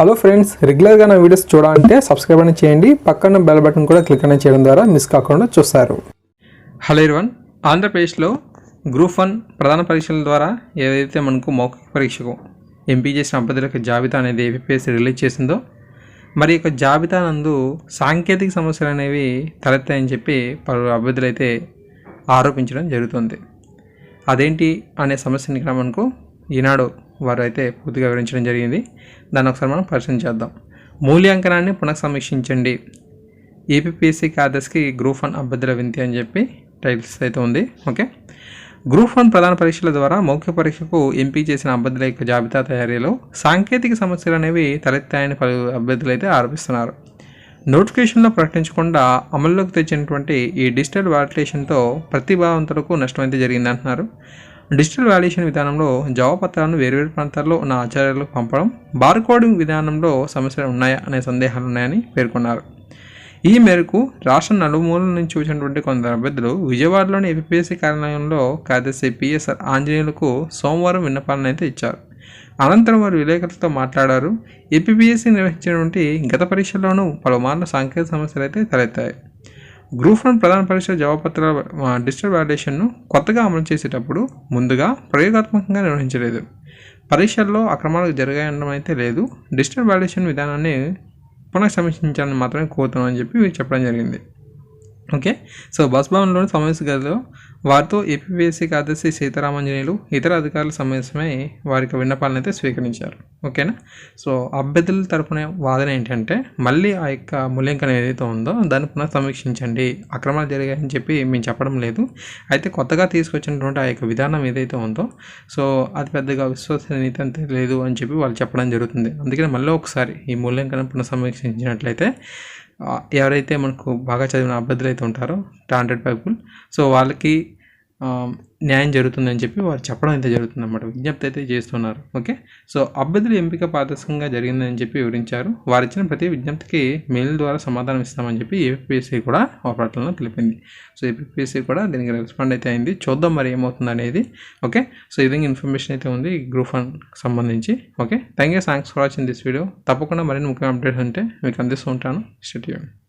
Hello friends రెగ్యులర్గా నా videos చూడాలంటే సబ్స్క్రైబ్ అని చేయండి. పక్కన బెల్ బటన్ కూడా క్లిక్ అని చేయడం ద్వారా మిస్ కాకుండా చూస్తారు. హలో ఇర్వన్ ఆంధ్రప్రదేశ్లో గ్రూప్ వన్ ప్రధాన పరీక్షల ద్వారా ఏదైతే మనకు మౌఖిక పరీక్షకు ఎంపీ చేసిన అభ్యర్థులకు జాబితా అనేది ఏపీఎస్సీ రిలీజ్ చేసిందో మరి యొక్క జాబితా నందు సాంకేతిక సమస్యలు అనేవి తలెత్తాయని చెప్పి పలు అభ్యర్థులు అయితే ఆరోపించడం జరుగుతుంది. అదేంటి అనే సమస్యని ఇక్కడ మనకు ఈనాడు వారు అయితే పూర్తిగా వివరించడం జరిగింది. దాన్ని ఒకసారి మనం పరిశీలన చేద్దాం. మూల్యాంకనాన్ని పునఃసమీక్షించండి. ఏపీపీఎస్సీ కార్యదర్శికి గ్రూప్ వన్ అభ్యర్థుల వింతి అని చెప్పి టైటిల్స్ అయితే ఉంది. ఓకే? గ్రూప్ వన్ ప్రధాన పరీక్షల ద్వారా మౌఖిక పరీక్షకు ఎంపిక చేసిన అభ్యర్థుల యొక్క జాబితా తయారీలో సాంకేతిక సమస్యలు అనేవి తలెత్తాయని పలు అభ్యర్థులు అయితే ఆరోపిస్తున్నారు. నోటిఫికేషన్లో ప్రకటించకుండా అమల్లోకి తెచ్చినటువంటి ఈ డిజిటల్ వాలిటేషన్తో ప్రతిభావంతులకు నష్టం అయితే జరిగిందంటున్నారు. డిజిటల్ వాల్యుయేషన్ విధానంలో జవాబపత్రాలను వేర్వేరు ప్రాంతాల్లో ఉన్న ఆచార్యులకు పంపడం బార్కోడింగ్ విధానంలో సమస్యలు ఉన్నాయా అనే సందేహాలు ఉన్నాయని పేర్కొన్నారు. ఈ మేరకు రాష్ట్ర నలుమూలల నుంచి వచ్చినటువంటి కొందరు అభ్యర్థులు విజయవాడలోని ఏపీఎస్సీ కార్యాలయంలో కార్యదర్శి పిఎస్ఆర్ ఆంజనేయులకు సోమవారం విన్నపాలను అయితే ఇచ్చారు. అనంతరం వారు విలేకరులతో మాట్లాడారు. ఏపీఎస్సీ నిర్వహించినటువంటి గత పరీక్షల్లోనూ పలుమార్లు సాంకేతిక సమస్యలు అయితే తలెత్తాయి. గ్రూప్ వన్ ప్రధాన పరీక్ష జవాబుపత్రాల డిజిటల్ వ్యాలిడేషన్ను కొత్తగా అమలు చేసేటప్పుడు ముందుగా ప్రయోగాత్మకంగా నిర్వహించలేదు. పరీక్షల్లో అక్రమాలు జరగడం అయితే లేదు. డిజిటల్ వ్యాలిడేషన్ విధానాన్ని పునఃసమీక్షించాలని మాత్రమే కోరుతున్నామని చెప్పి చెప్పడం జరిగింది. ఓకే? సో బస్ భవన్లోని సమావేశ గదిలో వారితో ఏపీఎస్సీ కార్యదర్శి సీతారామాంజనేయులు ఇతర అధికారుల సమావేశమై వారికి విన్నపాలను అయితే స్వీకరించారు. ఓకేనా? సో అభ్యర్థుల తరపున వాదన ఏంటంటే మళ్ళీ ఆ యొక్క మూల్యాంకనం ఏదైతే ఉందో దాన్ని పునః సమీక్షించండి అక్రమాలు జరిగాయని చెప్పి మేము చెప్పడం లేదు. అయితే కొత్తగా తీసుకొచ్చినటువంటి ఆ యొక్క విధానం ఏదైతే ఉందో సో అది పెద్దగా విశ్వసనీయత అంతే లేదు అని చెప్పి వాళ్ళు చెప్పడం జరుగుతుంది. అందుకని మళ్ళీ ఒకసారి ఈ మూల్యాంకనం పునః సమీక్షించినట్లయితే ఎవరైతే మనకు బాగా చదివిన అభ్యర్థులు అయితే ఉంటారో టాలెంటెడ్ పీపుల్. సో వాళ్ళకి న్యాయం జరుగుతుందని చెప్పి వారు చెప్పడం అయితే జరుగుతుంది అన్నమాట విజ్ఞప్తి అయితే చేస్తున్నారు. ఓకే? సో అభ్యర్థుల ఎంపిక పారదర్శకంగా జరిగిందని చెప్పి వివరించారు. వారు ఇచ్చిన ప్రతి విజ్ఞప్తికి మెయిల్ ద్వారా సమాధానం ఇస్తామని చెప్పి ఏపీఎస్సీ కూడా ఒక ప్రకటనలో తెలిపింది. సో ఏపీఎస్సీ కూడా దీనికి రెస్పాండ్ అయితే అయింది. చూద్దాం మరి ఏమవుతుంది అనేది ఓకే? సో ఇది ఇన్ఫర్మేషన్ అయితే ఉంది గ్రూప్ వన్ సంబంధించి. Okay? Thank you thanks for watching this video. తప్పకుండా మరిన్ని ముఖ్యమైన అప్డేట్స్ ఉంటే మీకు అందిస్తూ ఉంటాను. స్టేట్